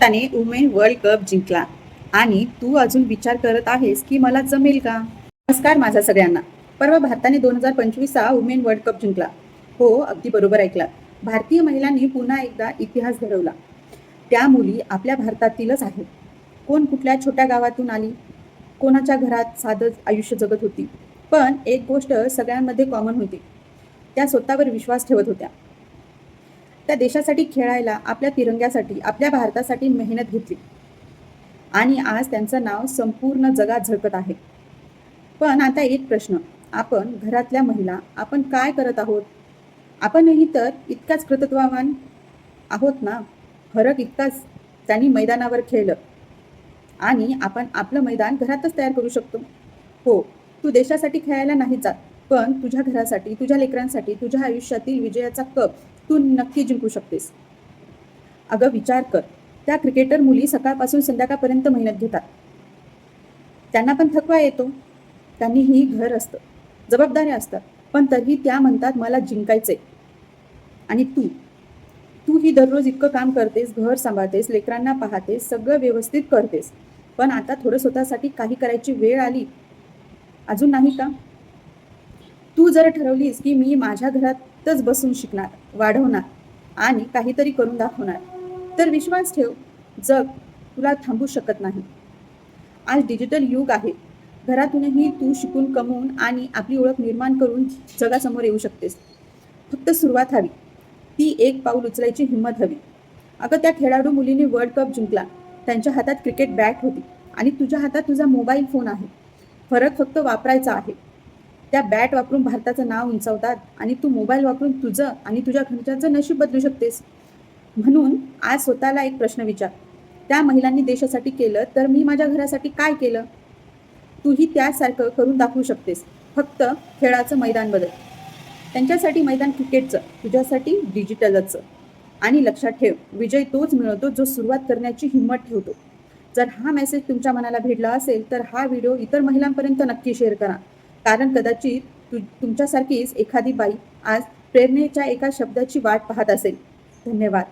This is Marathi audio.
भारताने वुमेन वर्ल्ड कप जिंकला. आणि तू अजून विचार करत आहेस की मला जमेल का? नमस्कार माझा सगळ्यांना. परवा भारताने दोन हजार पंचवीसचा वुमेन वर्ल्ड कप जिंकला. हो अगदी बरोबर ऐकला. भारतीय महिलांनी पुन्हा एकदा इतिहास घडवला. त्या मुली आपल्या भारतातीलच आहेत. कोण कुठल्या छोट्या गावातून आली? कोणाच्या घरात साधं आयुष्य जगत होती? पण एक गोष्ट सगळ्यांमध्ये कॉमन होती. त्या स्वतःवर विश्वास ठेवत होत्या. त्या देशासाठी खेळायला आपल्या तिरंग्यासाठी आपल्या भारतासाठी मेहनत घेतली. आणि आज त्यांचं नाव संपूर्ण जगात झळकत आहे. पण आता एक प्रश्न. आपण घरातल्या महिला आपण काय करत आहोत? आपणही तर इतकाच कृतत्ववान आहोत ना? फरक इतकाच त्यांनी मैदानावर खेळलं. आणि आपण आपलं मैदान घरातच तयार करू शकतो. हो तू देशासाठी खेळायला नाही जात. पण तुझ्या घरासाठी तुझ्या लेकरांसाठी तुझ्या आयुष्यातील विजयाचा कप तू नक्की जिंकू शकतेस. अगं विचार कर. त्या क्रिकेटर मुली सकाळपासून संध्याकाळपर्यंत मेहनत घेतात. त्यांना पण थकवा येतो. त्यांनीही घर असतं. जबाबदाऱ्या असतात. पण तरीही त्या म्हणतात मला जिंकायचंय. आणि तू तू ही दररोज इतकं काम करतेस घर सांभाळतेस लेकरांना पाहतेस सगळं व्यवस्थित करतेस. पण आता थोडं स्वतःसाठी काही करायची वेळ आली. अजून नाही का? तू जर ठरवलीस की मी माझ्या घरातच बसून शिकणार वाढवणार आणि काहीतरी करून दाखवणार तर विश्वास ठेव जग तुला थांबू शकत नाही. आज डिजिटल युग आहे. घरातूनही तू शिकून कमवून आणि आपली ओळख निर्माण करून जगासमोर येऊ शकतेस. फक्त सुरुवात हवी. ती एक पाऊल उचलायची हिंमत हवी. अगं त्या खेळाडू मुलीने वर्ल्ड कप जिंकला. त्यांच्या हातात क्रिकेट बॅट होती आणि तुझ्या हातात तुझा मोबाईल फोन आहे. फरक फक्त वापरायचा आहे. त्या बॅट वापरून भारताचं नाव उंचावतात आणि तू मोबाईल वापरून तुझं आणि तुझ्या घरच्यांचं नशीब बदलू शकतेस. म्हणून आज स्वतःला एक प्रश्न विचार. त्या महिलांनी देशासाठी केलं तर मी माझ्या घरासाठी काय केलं? तूही त्यासारखं करून दाखवू शकतेस. फक्त खेळाचं मैदान बदल. त्यांच्यासाठी मैदान क्रिकेटचं तुझ्यासाठी डिजिटलचं. आणि लक्षात ठेव विजय तोच मिळवतो जो सुरुवात करण्याची हिंमत ठेवतो. जर हा मेसेज तुमच्या मनाला भेटला असेल तर हा व्हिडिओ इतर महिलांपर्यंत नक्की शेअर करा. कारण कदाचित तु तुमच्यासारखीच एखादी बाई आज प्रेरणेच्या एका शब्दाची वाट पाहत असेल. धन्यवाद.